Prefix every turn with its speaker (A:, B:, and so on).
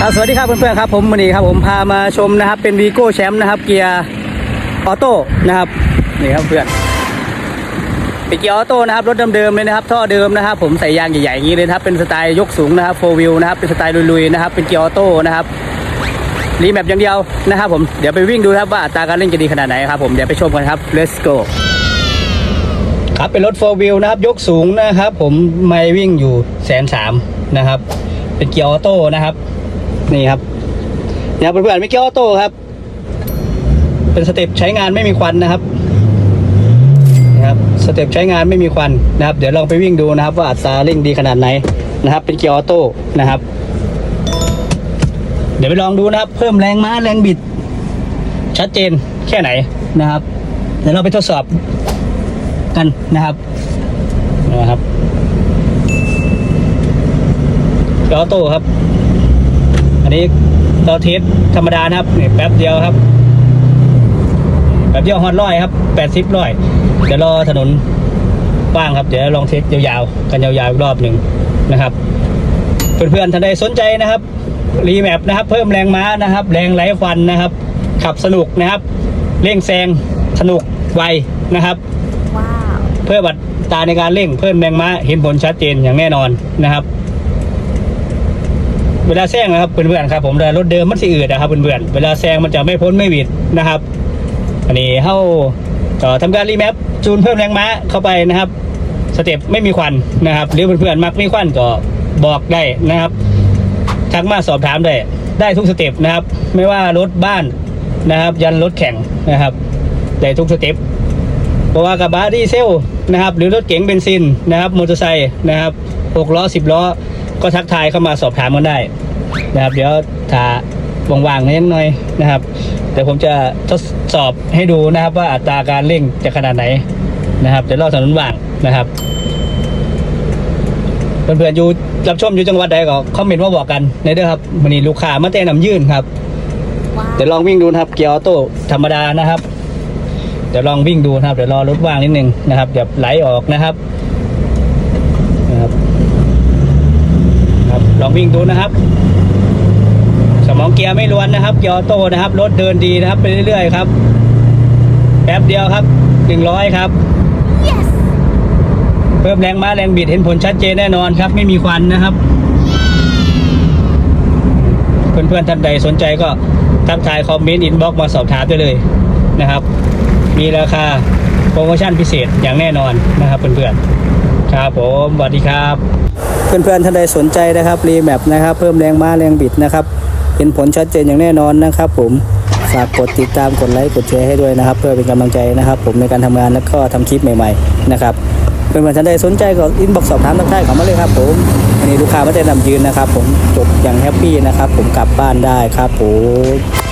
A: ครับสวัสดีครับเพื่อนๆครับผมวันนี้ครับผมพามาชมนะครับ เป็นวีโก้แชมป์นะครับ เกียร์ออโต้นะครับนี่ครับเพื่อนเป็นเกียร์ออโต้นะครับรถเดิมๆเลยนะครับ ท่อเดิมนะครับ ผมใส่ยางใหญ่ๆอย่างนี้เลยนะครับเป็นสไตล์ยกสูงนะครับโฟวิลนะครับเป็นสไตล์ลุยๆนะครับเป็นเกียร์ออโต้นะครับรีแมปอย่างเดียวนะครับ ผมเดี๋ยวไปวิ่งดูครับว่าอัตราการเล่นจะดีขนาดไหนครับผมเดี๋ยวไปชมกันครับ let's go ครับเป็นรถโฟวิลนะครับ ยกสูงนะครับ ผมไม่วิ่งอยู่แสนสามนะครับ เป็นเกียร์ออโต้นะครับ นี่ครับเนี่ยเพื่อนๆไม่เกียร์ออโต้ครับ เป็นสเต็ปใช้งานไม่มีควันนะครับนะครับสเต็ปใช้งานไม่มีควันนะครับ เดี๋ยวลองไปวิ่งดูนะครับ ว่าอัตราเร่งดีขนาดไหนนะครับ เป็นเกียร์ออโต้นะครับ เดี๋ยวไปลองดูนะครับ เพิ่มแรงม้าแรงบิด ชัดเจนแค่ไหนนะครับ เดี๋ยวเราไปทดสอบกันนะครับนะครับเกียร์ออโต้ครับ อันนี้เราเทสธรรมดานะครับนี่แป๊บเดียวครับแป๊บเดียวฮอตร้อยครับแปดสิบร้อยเดี๋ยวรอถนนว่างครับเดี๋ยวลองเทสยาวๆกันยาวๆอีกรอบหนึ่งนะครับ เพื่อนๆท่านใดสนใจนะครับรีแมปนะครับ เพิ่มแรงม้านะครับ แรงไหลควันนะครับ ขับสนุกนะครับ เร่งแซงสนุกไวนะครับ
B: ว้าว
A: เพื่อบัตรตาในการเร่งเพิ่มแรงม้าเห็นผลชัดเจนอย่างแน่นอนนะครับ เวลาแซงนะครับเพื่อนๆครับผมแต่รถเดิมมันสิอืดนะครับเพื่อนๆเวลาแซงมันจะไม่พ้นไม่หวิดนะครับ อันนี้เข้าทำการรีแมปจูนเพิ่มแรงม้าเข้าไปนะครับสเต็ปไม่มีควันนะครับหรือเพื่อนๆมักมีควันก็บอกได้นะครับทักมาสอบถามได้ได้ทุกสเต็ปนะครับ ไม่ว่ารถบ้านนะครับ ยันรถแข่งนะครับได้ทุกสเต็ปเพราะว่ากระบะดีเซลนะครับ หรือรถเก๋งเบนซินนะครับมอเตอร์ไซค์นะครับหกล้อสิบล้อ ก็ทักทายเข้ามาสอบถามกันได้นะครับ เดี๋ยวถ้าว่างๆนิดหน่อยนะครับเดี๋ยวผมจะทดสอบให้ดูนะครับ ว่าอัตราการเร่งจะขนาดไหนนะครับเดี๋ยวรอถนนว่างนะครับเพื่อนๆอยู่รับชมอยู่จังหวัดใดก็คอมเมนต์มาบอกกันในเด้อครับวันนี้ลูกค้ามาแต่นำยื่นครับเดี๋ยวลองวิ่งดูนะครับ เกียร์ออโต้ธรรมดานะครับ เดี๋ยวลองวิ่งดูนะครับ เดี๋ยวรอรถว่างนิดนึงนะครับเดี๋ยวไหลออกนะครับ ครับลองวิ่งดูนะครับ สมองเกียร์ไม่ล้วนนะครับเกียร์ออโต้นะครับรถเดินดีนะครับไปเรื่อยๆครับแป๊บเดียวครับหนึ่งร้อยครับ
B: yes
A: เพิ่มแรงม้าแรงบิดเห็นผลชัดเจนแน่นอนครับ ไม่มีควันนะครับ เพื่อนๆท่านใดสนใจก็ทักทายคอมเมนต์อินบ็อกมาสอบถามได้เลยนะครับ มีราคาโปรโมชั่นพิเศษอย่างแน่นอนนะครับเพื่อนๆ ครับผมสวัสดีครับ เพื่อนๆท่านใดสนใจนะครับรีแมปนะครับ เพิ่มแรงม้าแรงบิดนะครับเห็นผลชัดเจนอย่างแน่นอนนะครับ ผมฝากกดติดตามกดไลค์กดแชร์ให้ด้วยนะครับ เพื่อเป็นกำลังใจนะครับ ผมในการทำงานแล้วก็ทำคลิปใหม่ๆนะครับเพื่อนๆท่านใดสนใจก็อินบ็อกสอบถามทักทายเข้ามาเลยครับ ผมอันนี้ลูกค้าไม่ได้นำยืนนะครับ ผมจบอย่างแฮปปี้นะครับ ผมกลับบ้านได้ครับผม